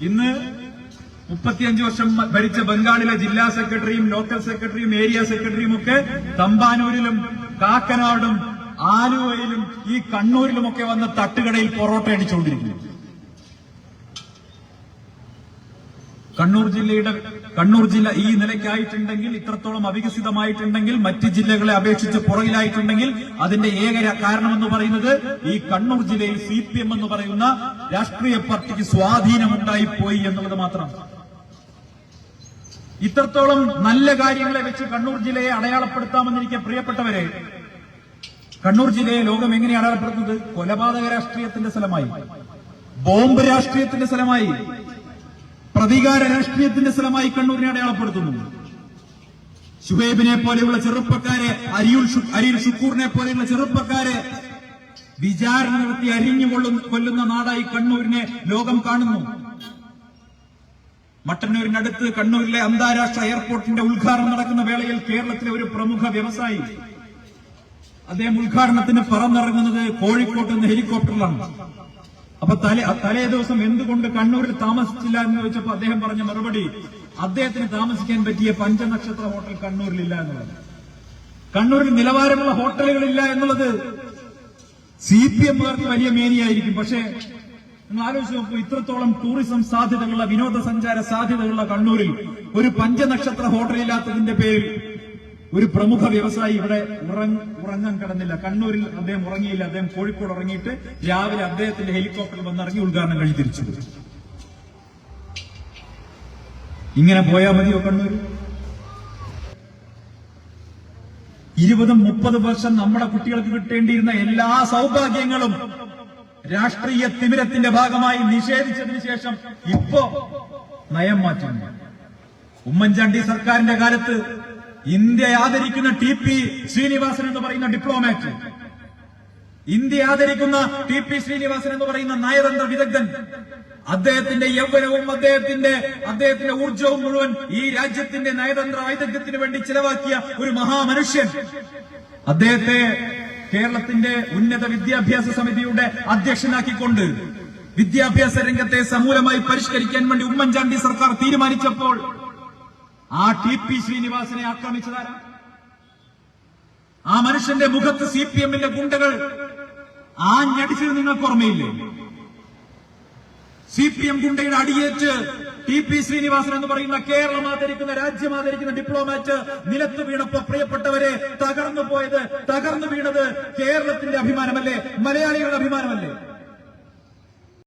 ഇന്ന് മുപ്പത്തിയഞ്ച് വർഷം ഭരിച്ച ബംഗാളിലെ ജില്ലാ സെക്രട്ടറിയും ലോക്കൽ സെക്രട്ടറിയും ഏരിയ സെക്രട്ടറിയും ഒക്കെ തമ്പാനൂരിലും കാക്കനാടും ആലുവയിലും ഈ കണ്ണൂരിലുമൊക്കെ വന്ന് തട്ടുകടയിൽ പൊറോട്ട അടിച്ചുകൊണ്ടിരിക്കുന്നു കണ്ണൂർ ജില്ലയുടെ കണ്ണൂർ ജില്ല ഈ നിലയ്ക്കായിട്ടുണ്ടെങ്കിൽ ഇത്രത്തോളം അവികസിതമായിട്ടുണ്ടെങ്കിൽ മറ്റ് ജില്ലകളെ അപേക്ഷിച്ച് പുറകിലായിട്ടുണ്ടെങ്കിൽ അതിന്റെ ഏക കാരണമെന്ന് പറയുന്നത് ഈ കണ്ണൂർ ജില്ലയിൽ സി പി എം എന്ന് പറയുന്ന രാഷ്ട്രീയ പാർട്ടിക്ക് സ്വാധീനമുണ്ടായിപ്പോയി എന്നുള്ളത് മാത്രമാണ് ഇത്രത്തോളം നല്ല കാര്യങ്ങളെ വെച്ച് കണ്ണൂർ ജില്ലയെ അടയാളപ്പെടുത്താമെന്നിരിക്കെ പ്രിയപ്പെട്ടവരെ കണ്ണൂർ ജില്ലയെ ലോകം എങ്ങനെയാണ് അടയാളപ്പെടുത്തുന്നത്? കൊലപാതക രാഷ്ട്രീയത്തിന്റെ സ്ഥലമായി ബോംബ് രാഷ്ട്രീയത്തിന്റെ സ്ഥലമായി പ്രതികാര രാഷ്ട്രീയത്തിന്റെ സ്ഥലമായി കണ്ണൂരിനെ അടയാളപ്പെടുത്തുന്നുണ്ട് ഷുഹൈബിനെ പോലെയുള്ള ചെറുപ്പക്കാരെ അരിയുൽ അരിയിൽ ഷുക്കൂറിനെ പോലെയുള്ള ചെറുപ്പക്കാരെ വിചാരണ നടത്തി അരിഞ്ഞു കൊല്ലുന്ന നാടായി കണ്ണൂരിനെ ലോകം കാണുന്നു. മട്ടന്നൂരിനടുത്ത് കണ്ണൂരിലെ അന്താരാഷ്ട്ര എയർപോർട്ടിന്റെ ഉദ്ഘാടനം നടക്കുന്ന വേളയിൽ കേരളത്തിലെ ഒരു പ്രമുഖ വ്യവസായി. അദ്ദേഹം ഉദ്ഘാടനത്തിന് പറന്നിറങ്ങുന്നത് കോഴിക്കോട്ട് നിന്ന് ഹെലികോപ്റ്ററിലാണ്. അപ്പൊ തലേ തലേ ദിവസം എന്തുകൊണ്ട് കണ്ണൂരിൽ താമസിച്ചില്ല എന്ന് ചോദിച്ചപ്പോ അദ്ദേഹം പറഞ്ഞ മറുപടി അദ്ദേഹത്തിന് താമസിക്കാൻ പറ്റിയ പഞ്ചനക്ഷത്ര ഹോട്ടൽ കണ്ണൂരിലില്ല പറഞ്ഞു കണ്ണൂരിൽ നിലവാരമുള്ള ഹോട്ടലുകളില്ല എന്നുള്ളത് സി പി എമ്മുകാർക്ക് വലിയ മേനിയായിരിക്കും. പക്ഷേ നിങ്ങൾ ആലോചിച്ച് നോക്കൂ ഇത്രത്തോളം ടൂറിസം സാധ്യതകളുള്ള വിനോദസഞ്ചാര സാധ്യതകളുള്ള കണ്ണൂരിൽ ഒരു പഞ്ചനക്ഷത്ര ഹോട്ടലില്ലാത്തതിന്റെ പേരിൽ ഒരു പ്രമുഖ വ്യവസായി ഇവിടെ ഉറങ്ങ- ഉറങ്ങാൻ കടന്നില്ല. കണ്ണൂരിൽ അദ്ദേഹം ഉറങ്ങിയില്ല. അദ്ദേഹം കോഴിക്കോട് ഉറങ്ങിയിട്ട് രാവിലെ അദ്ദേഹത്തിന്റെ ഹെലികോപ്റ്ററിൽ വന്നിറങ്ങി ഉദ്ഘാടനം കഴിഞ്ഞ് തിരിച്ചു ഇങ്ങനെ പോയാൽ മതിയോ കണ്ണൂർ ഇരുപതും മുപ്പത് വർഷം നമ്മുടെ കുട്ടികൾക്ക് കിട്ടേണ്ടിയിരുന്ന എല്ലാ സൗഭാഗ്യങ്ങളും രാഷ്ട്രീയ തിമിരത്തിന്റെ ഭാഗമായി നിഷേധിച്ചതിന് ശേഷം ഇപ്പോ നയം മാറ്റുന്നു. ഉമ്മൻചാണ്ടി സർക്കാരിന്റെ കാലത്ത് ഇന്ത്യ ആദരിക്കുന്ന ടി പി ശ്രീനിവാസൻ എന്ന് പറയുന്ന ഡിപ്ലോമാറ്റ്. ഇന്ത്യ ആദരിക്കുന്ന ടി പി ശ്രീനിവാസൻ എന്ന് പറയുന്ന നയതന്ത്ര വിദഗ്ധൻ. അദ്ദേഹത്തിന്റെ യൗവനവും അദ്ദേഹത്തിന്റെ അദ്ദേഹത്തിന്റെ ഊർജവും മുഴുവൻ ഈ രാജ്യത്തിന്റെ നയതന്ത്ര വൈദഗ്ധ്യത്തിന് വേണ്ടി ചിലവാക്കിയ ഒരു മഹാമനുഷ്യൻ. അദ്ദേഹത്തെ കേരളത്തിന്റെ ഉന്നത വിദ്യാഭ്യാസ സമിതിയുടെ അധ്യക്ഷനാക്കിക്കൊണ്ട് വിദ്യാഭ്യാസ രംഗത്തെ സമൂലമായി പരിഷ്കരിക്കാൻ വേണ്ടി ഉമ്മൻചാണ്ടി സർക്കാർ തീരുമാനിച്ചപ്പോൾ ആ ടി പി ശ്രീനിവാസനെ ആക്രമിച്ചതാരാ? ആ മനുഷ്യന്റെ മുഖത്ത് സി പി എമ്മിന്റെ ഗുണ്ടകൾ ആഞ്ഞടിച്ചത് നിങ്ങൾക്ക് ഓർമ്മയില്ലേ? സി പി എം ഗുണ്ടയുടെ അടിയേറ്റ് ടി പി ശ്രീനിവാസൻ എന്ന് പറയുന്ന കേരളം ആദരിക്കുന്ന രാജ്യം ആദരിക്കുന്ന ഡിപ്ലോമാറ്റ് നിലത്ത് വീണപ്പോ പ്രിയപ്പെട്ടവരെ തകർന്നു പോയത് തകർന്നു വീണത് കേരളത്തിന്റെ അഭിമാനമല്ലേ? മലയാളികളുടെ അഭിമാനമല്ലേ?